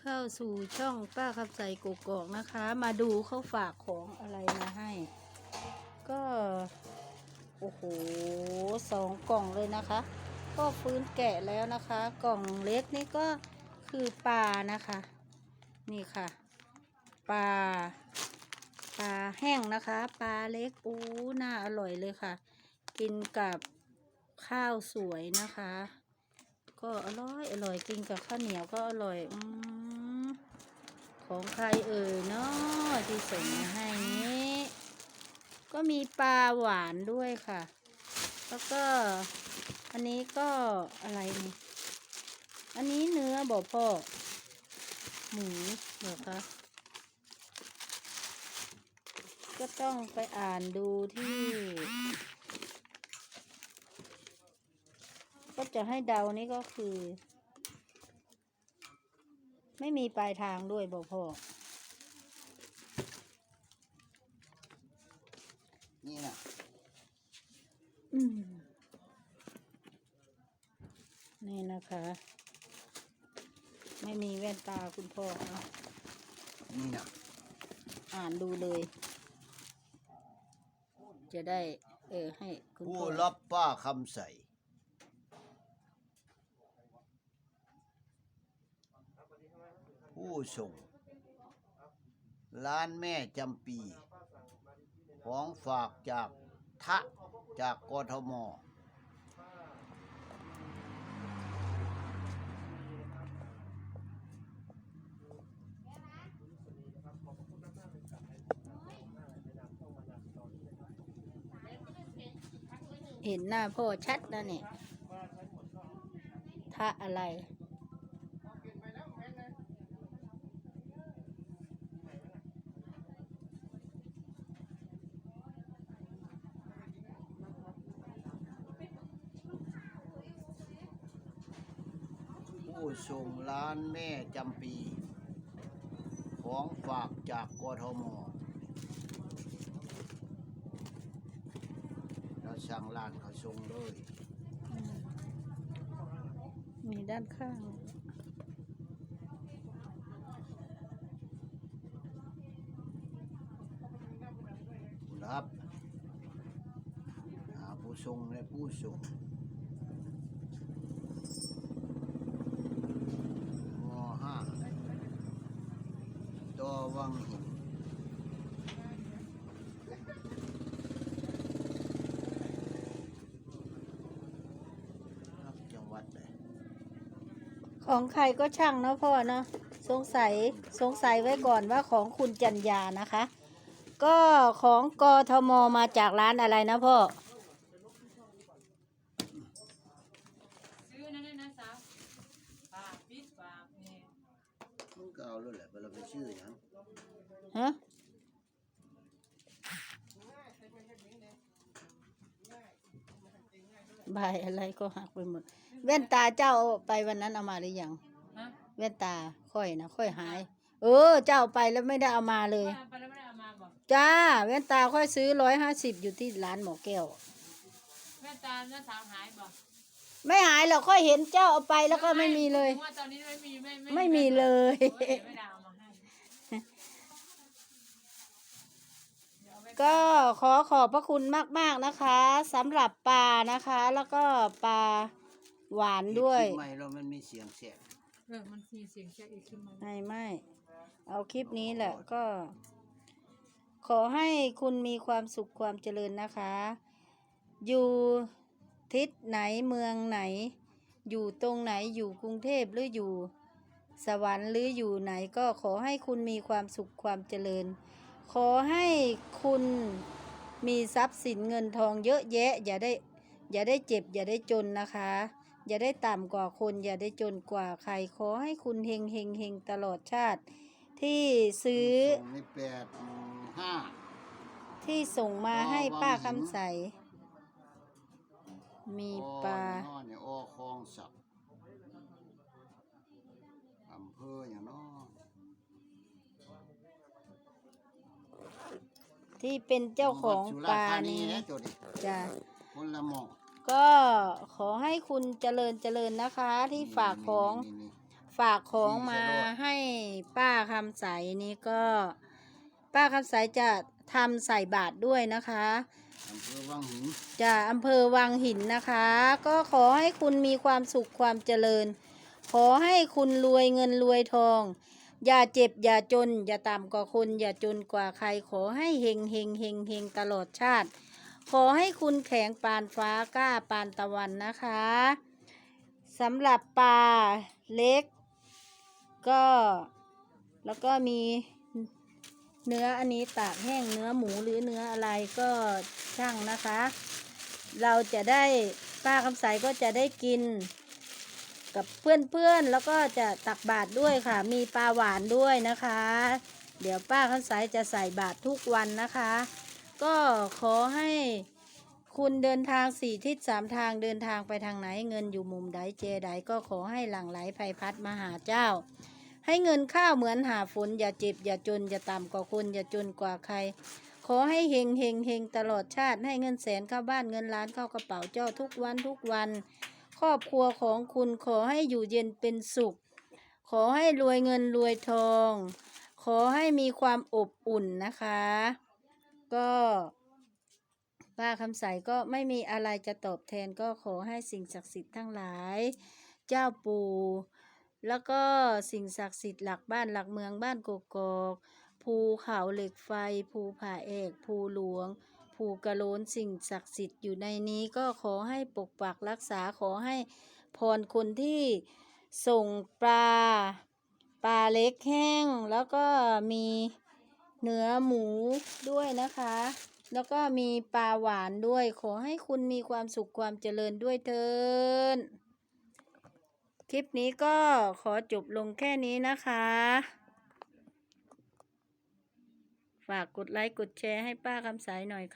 เข้าสู่ช่องป้าคำใสกกอกนะคะ มาดูเขาฝากของอะไรมาให้ ก็ โอ้โหสองกล่องเลยนะคะ ก็ฟื้นแกะแล้วนะคะ กล่องเล็กนี่ก็คือปลานะคะ นี่ค่ะปลาปลาแห้งนะคะปลาเล็กอู้น่าอร่อยเลยค่ะ กินกับข้าวสวยนะคะ ก็อร่อยอร่อยกินกับข้าวเหนียวก็อร่อยอม ของใครเอ่ยเนาะที่ส่งมาให้นี้ ก็มีปลาหวานด้วยค่ะ แล้วก็อันนี้ก็อะไรนี่อันนี้เนื้อบอกพ่อหมูเหรอคะก็ต้องไปอ่านดูที่ ก็จะให้เดานี่ก็คือ ไม่มีปลายทางด้วยบอกพ่อ นี่นะอืมนี่นะคะ ไม่มีแว่นตาคุณพ่อเอานี่นะอ่านดูเลย จะได้ เออให้คุณผู้พ่อรับป้าคำใส ผู้ส่ง ร้านแม่จำปี ของฝากจากทะจากกทมเห็นหน้าพ่อชัดนะเนี่ยทะอะไร ผู้ ส่งร้านแม่จำปี ของฝากจากกทมเราสั่งร้านเขาส่งเลยมีด้านข้างผู้รับหาผู้ส่งและผู้ส่ง ตังจังหวัดเลยของใครก็ช่างเนาะพ่อเนาะสงสัยสงสัยไว้ก่อนว่าของคุณจัญญานะคะ ก็ของกทมมาจากร้านอะไรนะพ่อซื้อนั่นนะสาวปากปิดปากนี่มันก็เอาเลยแหละเราไปชื่ออย่าง ฮะใบอะไรก็หักไปหมด แว่นตาเจ้าเอาไปวันนั้นเอามาหรือยังฮะแว่นตาค่อยนะค่อยหาย เออ เจ้าไปแล้วไม่ได้เอามาเลยว่าไปแล้วไม่ได้เอามาบอกจ้า แว่นตาค่อยซื้อร้อยห้าสิบอยู่ที่ร้านหมอแก้วแม่ตาน้าสาวหายบอกไม่หายหรอกค่อยเห็นเจ้าเอาไปแล้วก็ไม่มีเลยว่าตอนนี้ไม่มีไม่ไม่มีเลย เออไม่ได้เอามาให้เดี๋ยวเอาไว้ ก็ขอขอบพระคุณมาก ๆ นะคะสำหรับปลานะคะ แล้วก็ปลาหวานด้วยทำไมเรามันมีเสียงแสบเออมันมีเสียงแค่อีกขึ้นมา ไม่ไม่ เอาคลิปนี้แหละก็ ขอให้คุณมีความสุขความเจริญนะคะ อยู่ทิศไหนเมืองไหน อยู่ตรงไหนอยู่กรุงเทพหรืออยู่ สวรรค์หรืออยู่ไหนก็ขอให้คุณมีความสุขความเจริญ ขอให้คุณมีทรัพย์สินเงินทองเยอะแยะ อย่าได้อย่าได้เจ็บ อย่าได้จนนะคะ อย่าได้ต่ำกว่าคน อย่าได้จนกว่าใคร ขอให้คุณเฮงเฮงเฮงตลอดชาติ ที่ซื้อส่งในแปดห้าที่ส่งมาให้ป้าคำใส มีปลาออเนี่ยออคลองสักอำเภออย่างน้อ ที่เป็นเจ้าของปลานี้นี้นะจุดนี้จ้ะคนละหมองก็ขอให้คุณเจริญเจริญนะคะ ที่ฝากของนี่นี่ฝากของมาให้คำใสนี้ก็ ป้าคำใสจะทำใส่บาตรด้วยนะคะอำเภอวังหินจากอำเภอวังหินนะคะ ก็ขอให้คุณมีความสุขความเจริญ ขอให้คุณรวยเงินรวยทอง อย่าเจ็บอย่าจน อย่าต่ำกว่าคนอย่าจนกว่าใครขอให้เฮงเฮงเฮงเฮงตลอดชาติ ขอให้คุณแข็งปานฟ้ากล้าปานตะวันนะคะสำหรับปลาเล็ก ก็แล้วก็มีเนื้ออันนี้ตากแห้งเนื้อหมูหรือเนื้ออะไรก็ช่างนะคะ เราจะได้ป้าคำใสก็จะได้กิน กับเพื่อนๆ แล้วก็จะตักบาตรด้วยค่ะ มีปลาหวานด้วยนะคะ เดี๋ยวป้าคำใสจะใส่บาตรทุกวันนะคะ ก็ขอให้คุณเดินทางสี่ทิศสามทางเดินทางไปทางไหนเงินอยู่มุมใดเจใดก็ขอให้หลั่งไหลไพพัดมาหาเจ้า ให้เงินข้าวเหมือนหาฝนอย่าเจ็บอย่าจนอย่าต่ำกว่าคนอย่าจนกว่าใคร ขอให้เฮงเฮงเฮงตลอดชาติให้เงินแสนเข้าบ้านเงินล้านเข้ากระเป๋าเจ้าทุกวันทุกวัน ครอบครัวของคุณขอให้อยู่เย็นเป็นสุข ขอให้รวยเงินรวยทอง ขอให้มีความอบอุ่นนะคะ ก็ป้าคำใสก็ไม่มีอะไรจะตอบแทนก็ขอให้สิ่งศักดิ์สิทธิ์ทั้งหลาย เจ้าปู่แล้วก็สิ่งศักดิ์สิทธิ์หลักบ้านหลักเมืองบ้านกกอกภูเขาเหล็กไฟ ภูผาเอก ภูหลวง ภูกระโลนสิ่งศักดิ์สิทธิ์อยู่ในนี้ก็ขอให้ปกปักรักษาขอให้พรคนที่ส่งปลาปลาเล็กแห้ง แล้วก็มีเนื้อหมูด้วยนะคะ แล้วก็มีปลาหวานด้วย ขอให้คุณมีความสุขความเจริญด้วยเถินคลิปนี้ก็ขอจบลงแค่นี้นะคะ ฝากกดไลค์กดแชร์ให้ป้าคำสายหน่อยค่ะ